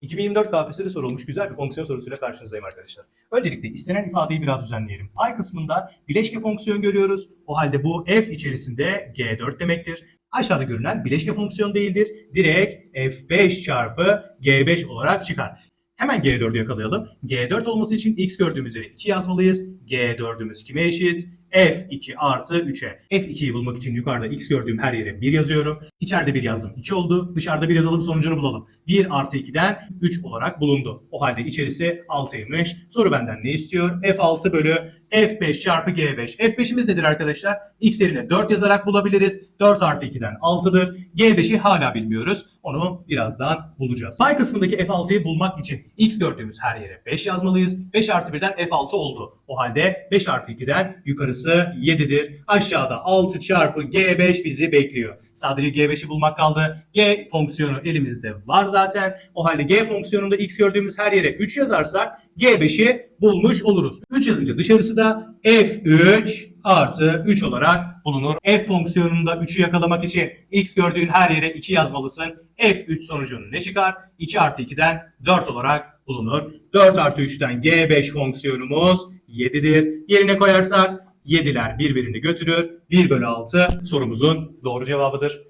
2024 KPSS'de sorulmuş güzel bir fonksiyon sorusuyla karşınızdayım arkadaşlar. Öncelikle istenen ifadeyi biraz düzenleyelim. Ay kısmında bileşke fonksiyon görüyoruz. O halde bu f içerisinde g4 demektir. Aşağıda görünen bileşke fonksiyon değildir. Direkt f5 çarpı g5 olarak çıkar. Hemen G4'ü yakalayalım. G4 olması için x gördüğümüz yere 2 yazmalıyız. G4'ümüz kime eşit? F2 artı 3'e. F2'yi bulmak için yukarıda x gördüğüm her yere 1 yazıyorum. İçeride 1 yazdım 2 oldu. Dışarıda 1 yazalım sonucunu bulalım. 1 artı 2'den 3 olarak bulundu. O halde içerisi 6'ymış. Soru benden ne istiyor? F6 bölü F5 çarpı G5. F5'imiz nedir arkadaşlar? X yerine 4 yazarak bulabiliriz. 4 artı 2'den 6'dır. G5'i hala bilmiyoruz. Onu birazdan bulacağız. Pay kısmındaki F6'yı bulmak için X gördüğümüz her yere 5 yazmalıyız. 5 artı 1'den F6 oldu. O halde 5 artı 2'den yukarısı 7'dir. Aşağıda 6 çarpı G5 bizi bekliyor. Sadece G5'i bulmak kaldı. G fonksiyonu elimizde var zaten. O halde G fonksiyonunda X gördüğümüz her yere 3 yazarsak G5'i bulmuş oluruz. 3 yazınca dışarısı da F3 artı 3 olarak bulunur. F fonksiyonunda 3'ü yakalamak için X gördüğün her yere 2 yazmalısın. F3 sonucun ne çıkar? 2 artı 2'den 4 olarak bulunur. 4 artı 3'ten G5 fonksiyonumuz 7'dir. Yerine koyarsak 7'ler birbirini götürür. 1 bölü 6 sorumuzun doğru cevabıdır.